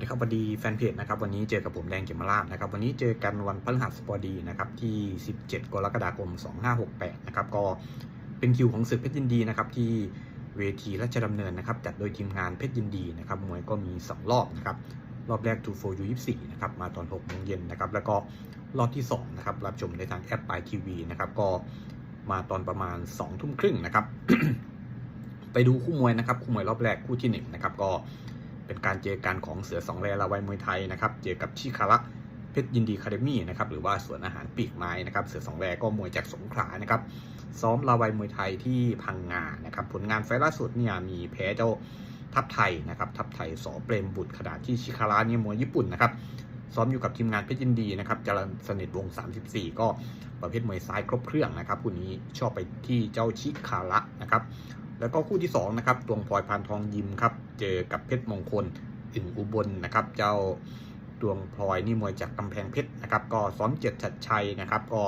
สดีครับวัสดีแฟนเพจนะครับวันนี้เจอกับผมแดงเกมราบนะครับวันนี้เจอกันวันพฤหัสบดีนะครับที่ 17 กรกฎาคม 2568 นะครับก็เป็นคิวของศึกเพชรยินดีนะครับที่เวทีราชดำเนินนะครับจัดโดยทีมงานเพชรยินดีนะครับมวยก็มี 2 รอบนะครับรอบแรก2 4 U 24นะครับมาตอน6โมงเย็นนะครับแล้วก็รอบที่2นะครับรับชมในทางแอปปายทีวีนะครับก็มาตอนประมาณ2ทุ่มครึ่งนะครับไปดูคู่มวยนะครับคู่มวยรอบแรกคู่ที่1นะครับก็ เป็นการเจอกันของเสือสองแรลาวัยมวยไทยนะครับ เจอกับชิคาระเพชรยินดีคาเดมี่นะครับหรือว่าสวนอาหารปีกไม้นะครับ เสือสองแรก็มวยจากสงขลานะครับ ซ้อมลาวัยมวยไทยที่พังงานะครับ ผลงานไฟล์ล่าสุดเนี่ยมีแพ้เจ้าทัพไทยนะครับ ทัพไทยสอเปรมบุตรขณะที่ชิคาระเนี่ยมวยญี่ปุ่นนะครับซ้อมอยู่กับทีมงานเพชรยินดีนะครับจรันสนิทวง 34 ก็ประเภทมวยซ้ายครบเครื่องนะครับคู่นี้ชอบไปที่เจ้าชิคาระนะครับ แล้วก็คู่ที่2นะครับตวงพลอยพานทองยิมครับ เจอกับเพชรมงคลอึ่งอุบลนะครับ เจ้าดวงพลอยนี่มวยจากกำแพงเพชรนะครับ ก็ซ้อมเจ็ดชัดชัยนะครับก็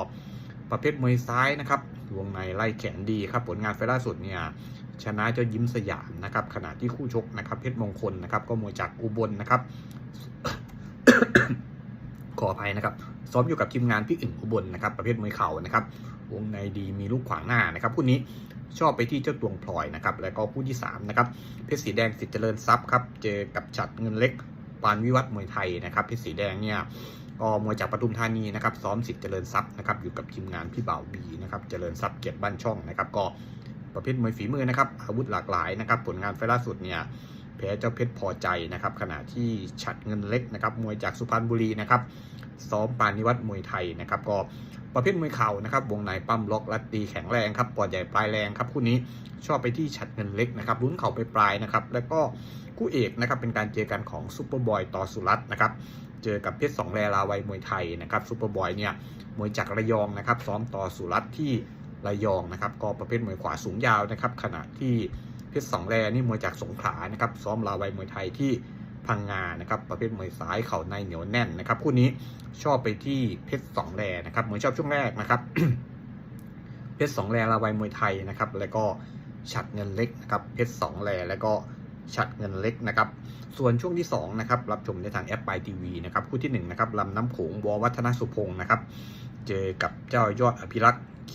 ประเภทมวยซ้ายนะครับวงในไล่แขนดีครับผลงานไฟล์ล่าสุดเนี่ยชนะเจ้ายิ้มสยามนะครับขณะที่คู่ชกนะครับเพชรมงคลนะครับก็มวยจากอุบลนะครับ ขออภัยนะครับ ซ้อมอยู่กับทีมงานพี่อึ่งอุบลนะครับ ประเภทมวยเข่านะครับ วงในดีมีลูกขวางหน้านะครับคู่นี้ชอบไปที่เจ้าตวงพลอยนะครับ แล้วก็คู่ที่3นะครับ เพชรสีแดงสิทธิ์เจริญทรัพย์ครับ เจอกับฉัดเงินเล็ก ปานวิวัฒน์มวยไทยนะครับ เพชรสีแดงเนี่ยก็มวยจากปทุมธานีนะครับ ซ้อมสิทธิ์เจริญทรัพย์นะครับ อยู่กับทีมงานพี่บ่าวบีนะครับ เจริญทรัพย์เกียรติบ้านช่องนะครับ ก็ประเภทมวยฝีมือนะครับ อาวุธหลากหลายนะครับ ผลงานไฟล่าสุดเนี่ย พ้เจ้าเพชรพอใจนะครับขณะที่ฉัดเงินเล็กนะครับมวยจากสุพรรณบุรีนะครับซ้อมปานิวัฒน์มวยไทยนะครับก็ประเภทมวยเข่านะครับวงในปั้มล็อกและตีแข็งแรงครับปอดใหญ่ปลายแรงครับคู่นี้ชอบไปที่ฉัดเงินเล็กนะครับลุ้นเข่าไปปลายนะครับแล้วก็คู่เอกนะครับเป็นการเจอกันของซูเปอร์บอยต่อสุรัตน์นะครับเจอกับเพชรสองแรลาวัยมวยไทยนะครับซูเปอร์บอยเนี่ยมวยจากระยองนะครับซ้อมต่อสุรัตน์ที่ระยองนะครับก็ประเภทมวยขวาสูงยาวนะครับขณะที่ เพชรสองแรนี่มวยจากสงขลานะครับซ้อมลาวัยมวยไทยที่พังงานะครับประเภทมวยซ้ายเข่าในเหนียวแน่นนะครับคู่นี้ชอบไปที่เพชรสองแรนะครับมวยชอบช่วงแรกนะครับเพชรสองแรลาวัยมวยไทยนะครับแล้วก็ฉัดเงินเล็กนะครับเพชรสองแรแล้วก็ฉัดเงินเล็กนะครับส่วนช่วงที่2นะครับรับชมในทางแอปปทีวีนะครับคู่ที่1นะครับลำน้ำโขงววัฒนสุพงศ์นะครับเจอกับเจ้ายอดอภิรักษ์เค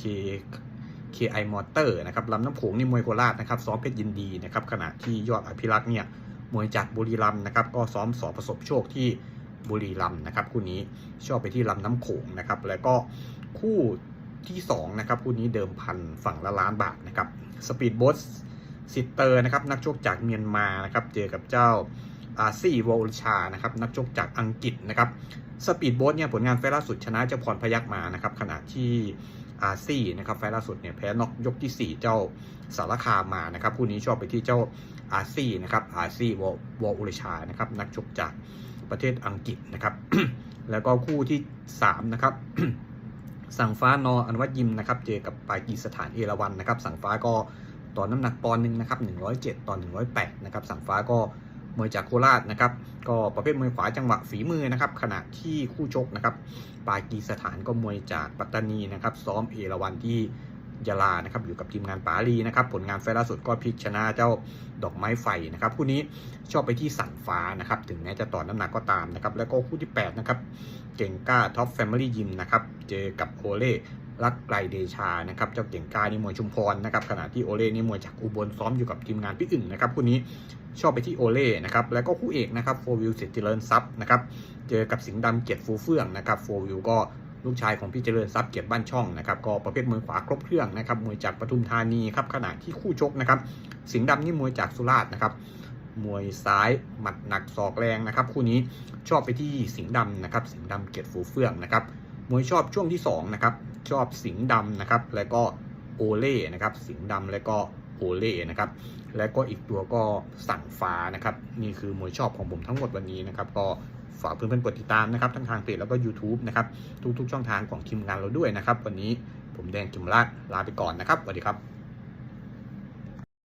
เคไอมอเตอร์นะครับลำน้ำโขงนี่มวยโคราชนะครับซ้อมเพชรยินดีนะครับขณะที่ยอดอภิรักษ์เนี่ยมวยจากบุรีรัมย์นะครับก็ซ้อมสอบประสบโชคที่บุรีรัมย์นะครับคู่นี้ชอบไปที่ลำน้ำโขงนะครับแล้วก็คู่ที่2นะครับคู่นี้เดิมพันฝั่งละล้านบาทนะครับสปีดโบ๊ทซิเตอร์นะครับนักชกจากเมียนมานะครับเจอกับเจ้าอาซี่วอลชานะครับนักชกจากอังกฤษนะครับ สปีดโบ๊ทเนี่ยผลงานไฟล่าสุดชนะเจ้าพรพยักมานะครับขณะที่อาซี่นะครับไฟล่าสุดเนี่ยแพ้น็อกยกที่ 4 เจ้าสารคามมานะครับคู่นี้ชอบไปที่เจ้าอาซี่นะครับอาซี่วอวอลชานะครับนักชกจากประเทศอังกฤษนะครับ แล้วก็คู่ที่ 3 นะครับ สั่งฟ้านออนุวัตยิมนะครับเจอกับปากีสถานเอราวันนะครับ สั่งฟ้าก็ต่อน้ำหนักปอนด์หนึ่งนะครับ107ต่อ108นะครับสั่งฟ้าก็ มวยจากโคราชนะครับ ก็ประเภทมวยขวาจังหวะฝีมือนะครับ ขณะที่คู่ชกนะครับ ปากีสถานก็มวยจากปัตตานีนะครับ ซ้อมเอราวันที่ยาลานะครับอยู่กับทีมงานปาลีนะครับ ผลงานไฟล์ล่าสุดก็พลิกชนะเจ้าดอกไม้ไฟนะครับคู่นี้ชอบไปที่สันฟ้านะครับ ถึงแม้จะต่อน้ำหนักก็ตามนะครับ แล้วก็คู่ที่ 8 นะครับ เก่งก้าท็อปแฟมิลี่ยิมนะครับ เจอกับโอเล่ รักไกลเดชานะครับเจ้าเก่งกานี่มวยชุมพรนะครับขณะที่โอเล่นี่มวยจากอุบลซ้อมอยู่กับทีมงานพี่อึ่งนะครับคู่นี้ชอบไปที่โอเล่นะครับแล้วก็คู่เอกนะครับโฟวิลเสร็จเจริญทรัพย์นะครับเจอกับสิงห์ดำเกียรติฟูเฟื่องนะครับโฟวิลก็ลูกชายของพี่เจริญทรัพย์เกียรติบ้านช่องนะครับก็ประเภทมวยขวาครบเครื่องนะครับมวยจากปทุมธานีครับขณะที่คู่ชกนะครับสิงห์ดำนี่มวยจากสุราษฎร์นะครับมวยซ้ายหมัดหนักศอกแรงนะครับคู่นี้ชอบไปที่สิงห์ดำนะครับสิงห์ดำเกียรติฟูเฟื่องนะครับมวยชอบช่วงที่2นะครับ ชอบสิงห์ดำนะครับ แล้วก็โอเล่นะครับ สิงห์ดำแล้วก็โอเล่นะครับ แล้วก็อีกตัวก็สั่งฟ้านะครับ นี่คือมวยชอบของผมทั้งหมดวันนี้นะครับ ก็ฝากเพื่อนๆกดติดตามนะครับทั้งทางเพจแล้วก็ YouTube นะครับ ทุกๆ ช่องทางของทีมงานเราด้วยนะครับ วันนี้ผมแดงกิมราชลาไปก่อนนะครับสวัสดีครับ